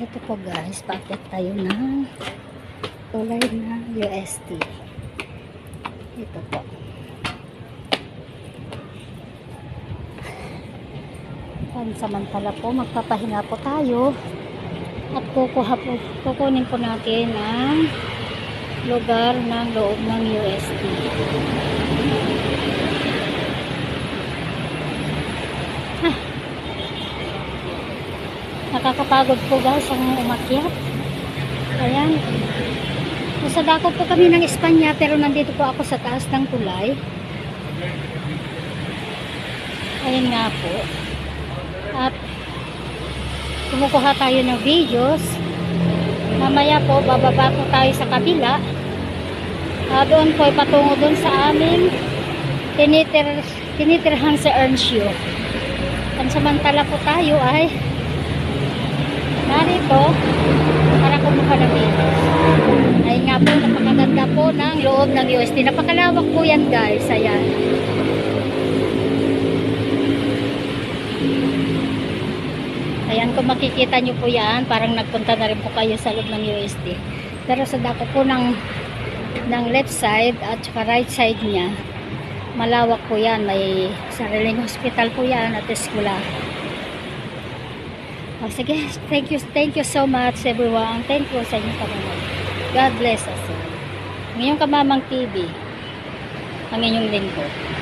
Ito po guys, paakit tayo ng tulay na UST. Ito po. Pansamantala po, magpapahinga po tayo at kukuha po, kukunin po natin ang lugar ng loob ng UST. Nakakapagod po guys ang umakyat. Ayan. Nasa dako po kami ng Espanya pero nandito po ako sa taas ng tulay. Ayan nga po. At kumukuha tayo ng videos. Mamaya po bababa po tayo sa kabila. Ah, doon po patungo doon sa aming tinitir, tinitirhan sa Ernstio. Pansamantala po tayo ay narito para kumuha ng videos. Ay nga po, napakaganda po ng loob ng UST. Napakalawak po yan guys. Ayan. Ayan, kung makikita nyo po yan, parang nagpunta na rin po kayo sa loob ng UST. Pero sa dako po ng, ng left side at saka right side niya, malawak po yan. May sariling hospital po yan at eskwela. Oh, sige, thank you, thank you so much everyone. Thank you sa inyong panonood. God bless us. Ngayong Kamamang TV, ang inyong lingkod.